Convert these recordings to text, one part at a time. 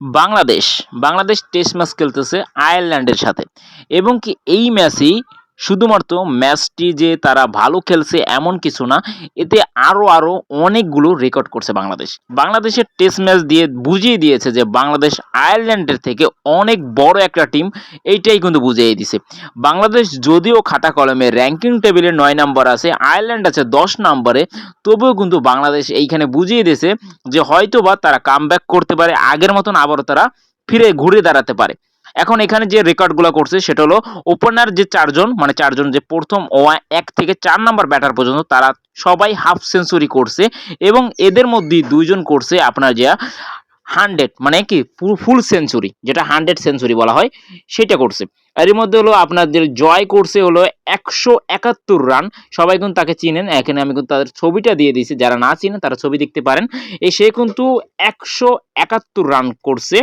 Bangladesh Bangladesh test match খেলতেছে আয়ারল্যান্ডের সাথে। এবং কি এই ম্যাচেই শুধুমাত্র ম্যাচটি যে তারা ভালো খেলছে এমন কিছু না, এতে আরও আরও অনেকগুলো রেকর্ড করছে বাংলাদেশ। বাংলাদেশের টেস্ট ম্যাচ দিয়ে বুঝিয়ে দিয়েছে যে বাংলাদেশ আয়ারল্যান্ডের থেকে অনেক বড় একটা টিম এইটাই কিন্তু বুঝিয়ে দিছে। বাংলাদেশ যদিও খাতা কলমে র্যাঙ্কিং টেবিলে নয় নম্বর আছে, আয়ারল্যান্ড আছে দশ নম্বরে তবুও কিন্তু বাংলাদেশ এইখানে বুঝিয়ে দিয়েছে যে হয়তো বা তারা কাম করতে পারে, আগের মতন আবারও তারা ফিরে ঘুরে দাঁড়াতে পারে। এখন এখানে যে রেকর্ডগুলো করছে, সেটা হলো ওপেনার যে চারজন মানে চারজন যে প্রথম এক থেকে চার নাম্বার ব্যাটার পর্যন্ত তারা সবাই হাফ সেঞ্চুরি করছে এবং এদের মধ্যে দুইজন করছে আপনার যে হান্ড্রেড মানে কি ফুল সেঞ্চুরি যেটা হান্ড্রেড সেঞ্চুরি বলা হয়, সেটা করছে। এর মধ্যে হলো আপনাদের জয় করছে হলো একশো একাত্তর রান। সবাই কিন্তু তাকে চিনেন, এখানে আমি কিন্তু তাদের ছবিটা দিয়ে দিয়েছি। যারা না চিনেন, তারা ছবি দেখতে পারেন। এই সে কিন্তু একশো একাত্তর রান করছে।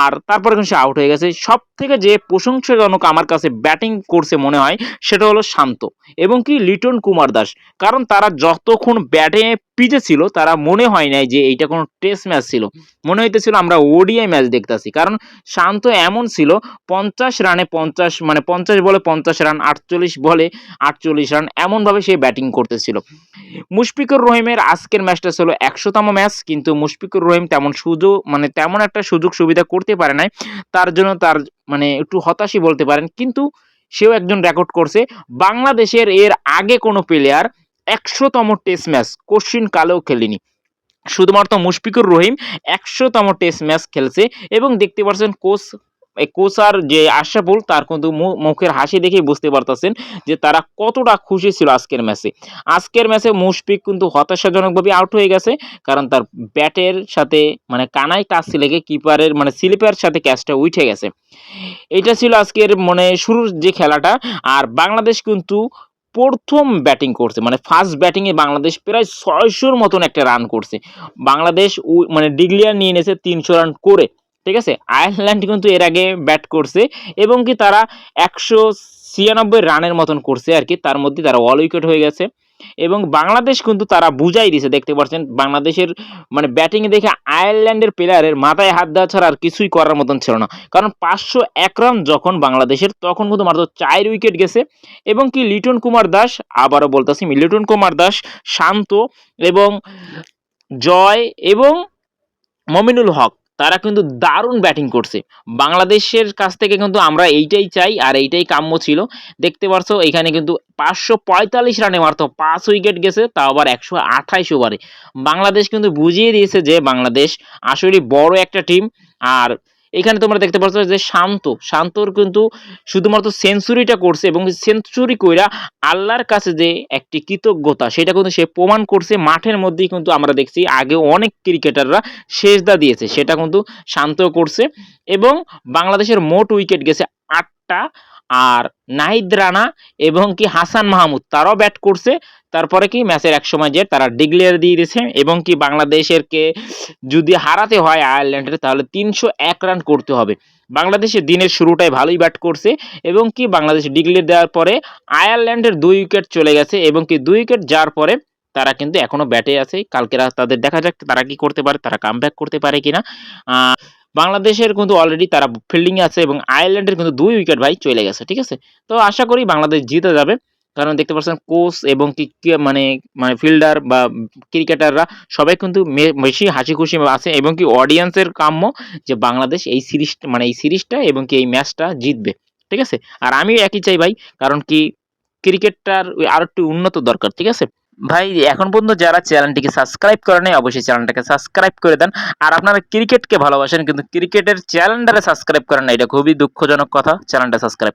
আর তারপরে কিন্তু সে আউট হয়ে গেছে। সব থেকে যে প্রশংসাজনক আমার কাছে ব্যাটিং করছে মনে হয়, সেটা হলো শান্ত এবং কি লিটন কুমার দাস। কারণ তারা যতক্ষণ ব্যাটে পিছে ছিল, তারা মনে হয় নাই যে এইটা কোনো টেস্ট ম্যাচ ছিল। মনে হইতেছিল আমরা ওডিআই ম্যাচ দেখতেছি। কারণ শান্ত এমন ছিল, পঞ্চাশ রানে পঞ্চাশ মানে পঞ্চাশ বলে পঞ্চাশ রান, আটচল্লিশ বলে আটচল্লিশ রান, এমনভাবে সে ব্যাটিং করতেছিল। মুশফিকুর রহিমের আজকের ম্যাচটা ছিল একশোতম ম্যাচ কিন্তু মুশফিকুর রহিম তেমন সুযোগ মানে তেমন একটা সুযোগ সুবিধা করতে পারে নাই। তার জন্য তার মানে একটু হতাশই বলতে পারেন, কিন্তু সেও একজন রেকর্ড করছে। বাংলাদেশের এর আগে কোনো প্লেয়ার একশোতম টেস্ট ম্যাচ কোশ্চিন কালেও খেলেনি। শুধুমাত্র মুশফিকুর রহিম একশোতম টেস্ট ম্যাচ খেলছে এবং দেখতে পাচ্ছেন কোচ কোচার যে আশরাফুল তার কিন্তু মুখের হাসি দেখেই বুঝতে পারতেছেন যে তারা কতটা খুশি ছিল আজকের ম্যাচে। আজকের ম্যাচে মুশফিক কিন্তু হতাশাজনকভাবে আউট হয়ে গেছে, কারণ তার ব্যাটের সাথে মানে কানায় টাচ লেগে কিপারের মানে স্লিপের সাথে ক্যাচটা উঠে গেছে। এটা ছিল আজকের মানে শুরুর যে খেলাটা, আর বাংলাদেশ কিন্তু প্রথম ব্যাটিং করছে মানে ফার্স্ট ব্যাটিংয়ে বাংলাদেশ প্রায় ছয়শোর মতন একটা রান করছে। বাংলাদেশ মানে ডিগ্লিয়ার নিয়ে এনেছে তিনশো রান করে। ঠিক আছে? আয়ারল্যান্ড কিন্তু এর আগে ব্যাট করছে এবং কি তারা একশো ছিয়ানব্বই রানের মতন করছে আর কি। তার মধ্যে তারা অল উইকেট হয়ে গেছে এবং বাংলাদেশ কিন্তু তারা বুঝাই দিছে দেখতে পাচ্ছেন? বাংলাদেশের মানে ব্যাটিংয়ে দেখে আয়ারল্যান্ডের প্লেয়ারের মাথায় হাত দেওয়া ছাড়া আর কিছুই করার মতন ছিল না। কারণ পাঁচশো এক রান যখন বাংলাদেশের, তখন কিন্তু মাত্র চার উইকেট গেছে এবং কি লিটন কুমার দাস, আবারও বলতেছি লিটন কুমার দাস, শান্ত এবং জয় এবং মমিনুল হক তারা কিন্তু দারুণ ব্যাটিং করছে। বাংলাদেশের কাছ থেকে কিন্তু আমরা এইটাই চাই, আর এইটাই কাম্য ছিল। দেখতে পারছ এখানে কিন্তু পাঁচশো পঁয়তাল্লিশ রানে মারতো পাঁচ উইকেট গেছে তা আবার একশো আঠাইশ ওভারে বাংলাদেশ কিন্তু বুঝিয়ে দিয়েছে যে, বাংলাদেশ আসলে বড় একটা টিম আর এখানে তোমরা দেখতে পাচ্ছ যে শান্ত, শান্তর কিন্তু শুধুমাত্র সেঞ্চুরিটা করছে এবং সেঞ্চুরি কইরা আল্লাহর কাছে যে একটি কৃতজ্ঞতা, সেটা কিন্তু সে প্রমাণ করছে। মাঠের মধ্যেই কিন্তু আমরা দেখছি আগে অনেক ক্রিকেটাররা শেষদা দিয়েছে, সেটা কিন্তু শান্ত করছে এবং বাংলাদেশের মোট উইকেট গেছে আটটা আর নাহিদ রানা এবং কি হাসান মাহমুদ, তারাও ব্যাট করছে। তারপরে কি ম্যাচের এক সময় যে তারা ডিক্লেয়ার দিয়ে দিয়েছে এবং কি বাংলাদেশের কে যদি হারাতে হয় আয়ারল্যান্ডের, তাহলে তিনশো এক রান করতে হবে। বাংলাদেশের দিনের শুরুটাই ভালোই ব্যাট করছে এবং কি বাংলাদেশ ডিক্লেয়ার দেওয়ার পরে আয়ারল্যান্ডের দুই উইকেট চলে গেছে এবং কি দুই উইকেট যাওয়ার পরে তারা কিন্তু এখনও ব্যাটে আছে। কালকে তাদের দেখা যাক তারা কি করতে পারে, তারা কাম করতে পারে কিনা। বাংলাদেশের কিন্তু অলরেডি তারা ফিল্ডিং আছে এবং আয়ারল্যান্ডের কিন্তু দুই উইকেট ভাই চলে গেছে, ঠিক আছে? তো আশা করি বাংলাদেশ জিতে যাবে। কারণ দেখতে পাচ্ছেন কোচ এবং মানে মানে ফিল্ডার বা ক্রিকেটাররা সবাই কিন্তু বেশি হাসি খুশি আছে এবং কি অডিয়েন্সের কাম্য যে বাংলাদেশ এই সিরিজ মানে এই সিরিজটা এবং কি এই ম্যাচটা জিতবে, ঠিক আছে? আর আমিও একই চাই ভাই, কারণ কি ক্রিকেটটার আর একটু উন্নত দরকার, ঠিক আছে? ভাই, এখন পর্যন্ত যারা চ্যানেলটিকে সাবস্ক্রাইব করে নেই, অবশ্যই চ্যানেলটাকে সাবস্ক্রাইব করে দেন। আর আপনারা ক্রিকেটকে ভালোবাসেন, কিন্তু ক্রিকেটের চ্যানেলটাকে সাবস্ক্রাইব করেন না, এটা খুবই দুঃখজনক কথা, চ্যানেলটা সাবস্ক্রাইব